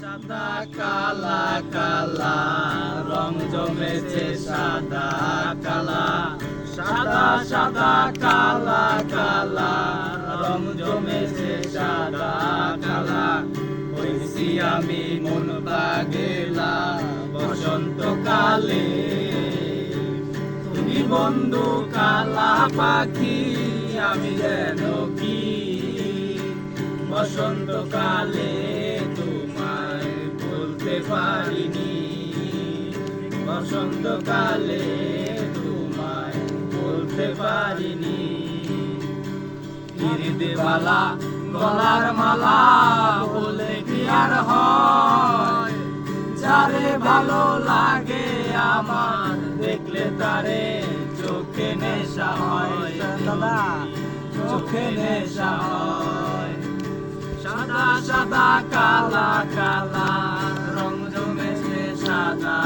সাদা, কালা কালা, রং জমেছে সাদা, কালা, সাদা সাদা, কালা কালা, রং জমেছে সাদা, কালা। হইছি আমি মন পাগেলা, বসন্তকালে। তুমি বন্ধু কালা পাখি, আমি যেন কি? বসন্তকালে বসন্তকালে তোমায় বলতে পারিনি। হৃদয়বালা গলার মালা বলে কি আর হয়? যারে ভালো লাগে আমার দেখলে তারে চোখে নেশা হয়। চোখে নেশা হয়। সাদা সাদা কালা কালা রং জমেছে সাদা।